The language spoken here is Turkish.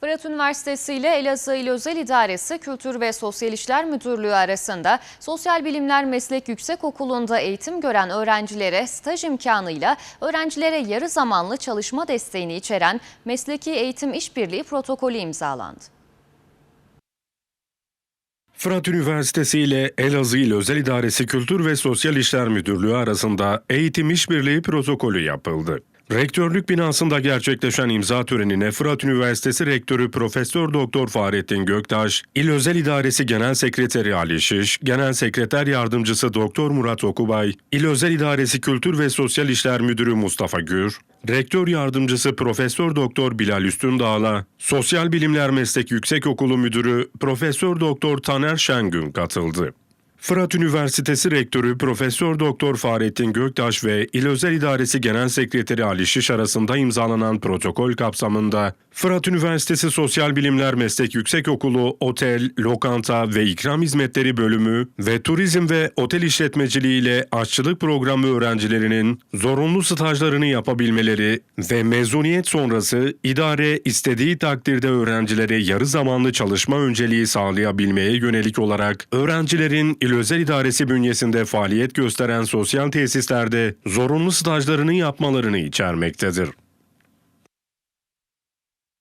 Fırat Üniversitesi ile Elazığ İl Özel İdaresi Kültür ve Sosyal İşler Müdürlüğü arasında Sosyal Bilimler Meslek Yüksekokulu'nda eğitim gören öğrencilere staj imkanıyla öğrencilere yarı zamanlı çalışma desteğini içeren Mesleki Eğitim İşbirliği protokolü imzalandı. Fırat Üniversitesi ile Elazığ İl Özel İdaresi Kültür ve Sosyal İşler Müdürlüğü arasında eğitim işbirliği protokolü yapıldı. Rektörlük binasında gerçekleşen imza törenine Fırat Üniversitesi Rektörü Profesör Doktor Fahrettin Göktaş, İl Özel İdaresi Genel Sekreteri Ali Şiş, Genel Sekreter Yardımcısı Doktor Murat Okubay, İl Özel İdaresi Kültür ve Sosyal İşler Müdürü Mustafa Gür, Rektör Yardımcısı Profesör Doktor Bilal Üstündağ'la Sosyal Bilimler Meslek Yüksekokulu Müdürü Profesör Doktor Taner Şengün katıldı. Fırat Üniversitesi Rektörü Profesör Doktor Fahrettin Göktaş ve İl Özel İdaresi Genel Sekreteri Ali Şiş arasında imzalanan protokol kapsamında Fırat Üniversitesi Sosyal Bilimler Meslek Yüksekokulu Otel, Lokanta ve İkram Hizmetleri Bölümü ve Turizm ve Otel İşletmeciliği ile Aşçılık Programı öğrencilerinin zorunlu stajlarını yapabilmeleri ve mezuniyet sonrası idare istediği takdirde öğrencilere yarı zamanlı çalışma önceliği sağlayabilmeye yönelik olarak öğrencilerin İl Özel İdaresi bünyesinde faaliyet gösteren sosyal tesislerde zorunlu stajlarını yapmalarını içermektedir.